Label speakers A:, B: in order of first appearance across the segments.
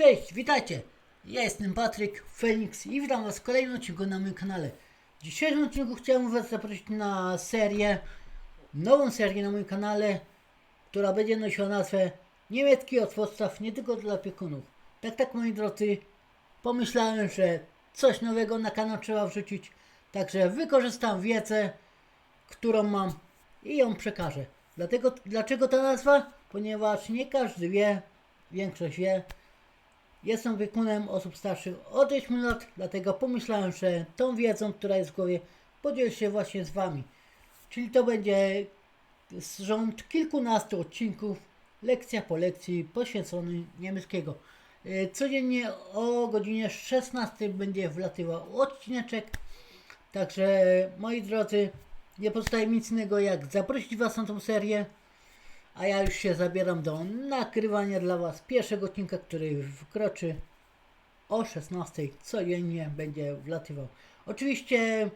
A: Cześć, witajcie! Ja jestem Patryk Phoenix i witam Was w kolejnym odcinku na moim kanale. W dzisiejszym odcinku chciałem Was zaprosić na serię, nową serię na moim kanale, która będzie nosiła nazwę Niemiecki od podstaw nie tylko dla opiekunów. Tak, tak moi drodzy, pomyślałem, że coś nowego na kanał trzeba wrzucić, także wykorzystam wiedzę, którą mam i ją przekażę. Dlatego, dlaczego ta nazwa? Ponieważ nie każdy wie, większość wie, Jestem opiekunem osób starszych od 8 lat, dlatego pomyślałem, że tą wiedzą, która jest w głowie, podzielę się właśnie z Wami. Czyli to będzie rząd kilkunastu odcinków, lekcja po lekcji poświęcony niemieckiego. E, Codziennie o godzinie 16 będzie wlatywał odcineczek, także moi drodzy, nie pozostaje mi nic innego jak zaprosić Was na tą serię. A ja już się zabieram do nagrywania dla Was pierwszego odcinka, który wkroczy o 16 codziennie będzie wlatywał. Oczywiście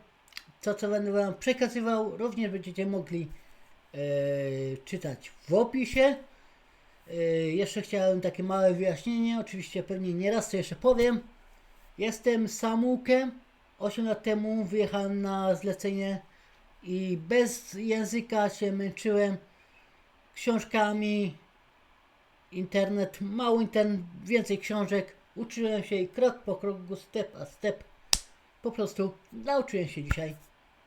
A: to, co będę Wam przekazywał, również będziecie mogli e, czytać w opisie. E, jeszcze chciałem takie małe wyjaśnienie, oczywiście pewnie nieraz to jeszcze powiem. Jestem Samułkiem. 8 lat temu wyjechałem na zlecenie i bez języka się męczyłem książkami, internet, mało internet, więcej książek. Uczyłem się i krok po kroku, step a step. Po prostu nauczyłem się dzisiaj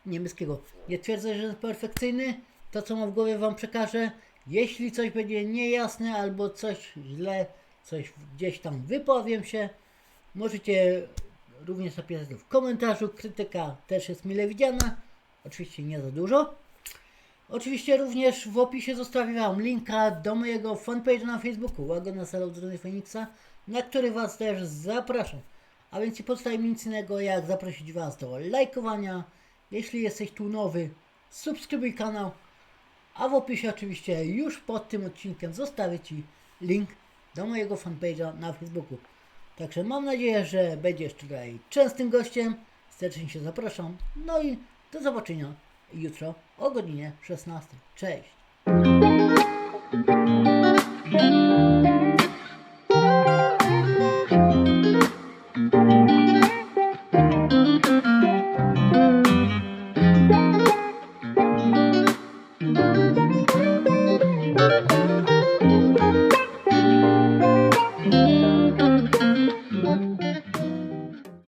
A: niemieckiego. Nie twierdzę, że jest perfekcyjny. To, co mam w głowie, Wam przekażę. Jeśli coś będzie niejasne albo coś źle, coś gdzieś tam wypowiem się, możecie również napisać w komentarzu. Krytyka też jest mile widziana. Oczywiście nie za dużo. Oczywiście również w opisie zostawię Wam linka do mojego fanpage'a na Facebooku Łagodna Sala od strony Feniksa, na który Was też zapraszam. A więc nie pozostaje mi nic innego jak zaprosić Was do lajkowania. Jeśli jesteś tu nowy, subskrybuj kanał. A w opisie oczywiście już pod tym odcinkiem zostawię Ci link do mojego fanpage'a na Facebooku. Także mam nadzieję, że będziesz tutaj częstym gościem. Serdecznie się zapraszam. No i do zobaczenia jutro o godzinie 16. Cześć!